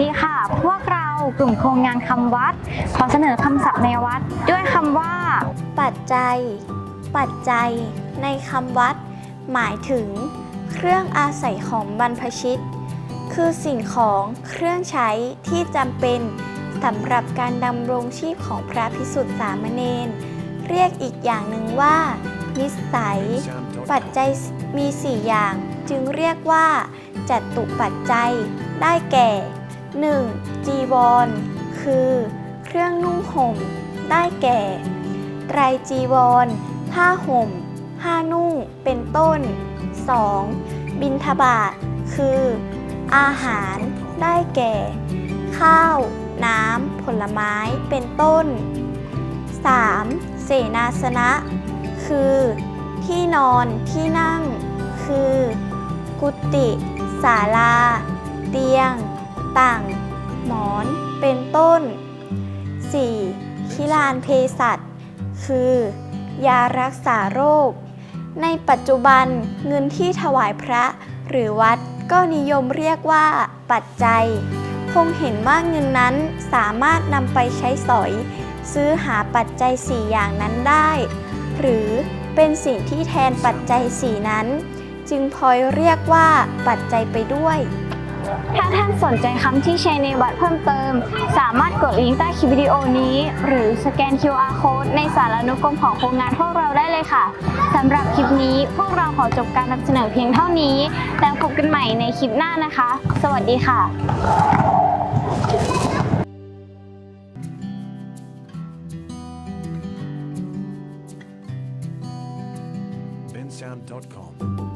ดีค่ะ พวกเรากลุ่มโครงงานคำวัด ขอเสนอคำศัพท์ในวัด ด้วยคำว่า ปัจจัย ปัจจัย ในคำวัด หมายถึง เครื่องอาศัยของบรรพชิต คือสิ่งของเครื่องใช้ที่จำเป็นสำหรับการดำรงชีพของพระพิสุทธิ์สามเณรเรียกอีกอย่างหนึ่งว่า นิสัย ปัจจัยมี 4 อย่าง จึงเรียกว่าจัตุปัจจัยได้แก่ 1. จีวร คือ เครื่องนุ่งห่ม ได้แก่ ไตรจีวร ผ้าห่ม ผ้านุ่ง เป็นต้น 2. บิณฑบาตคือ อาหาร ได้แก่ ข้าว น้ำ ผลไม้ เป็นต้น 3. เสนาสนะ คือ ที่นอน ที่นั่ง คือ กุฏิศาลา เตียง ต่างหมอนเป็นต้น 4. คิลานเพสัชคือ ยารักษาโรค ในปัจจุบันเงินที่ถวายพระ หรือวัดก็นิยมเรียกว่า ปัจจัย คงเห็นว่าเงินนั้นสามารถนำไปใช้สอย ซื้อหาปัจจัย 4 อย่างนั้นได้ หรือเป็นสิ่งที่แทนปัจจัย 4 นั้น จึงพลอยเรียกว่าปัจจัยไปด้วย ถ้าท่านสนใจคำที่ใช้ในวัดเพิ่มเติม สามารถกดลิงก์ใต้คลิปวิดีโอนี้ หรือสแกน QR code ในสารานุกรมของโครงงานพวกเราได้เลยค่ะสำหรับคลิปนี้พวกเราขอจบการนำเสนอเพียงเท่านี้ แล้วพบกันใหม่ในคลิปหน้านะคะ สวัสดีค่ะ bensound.com.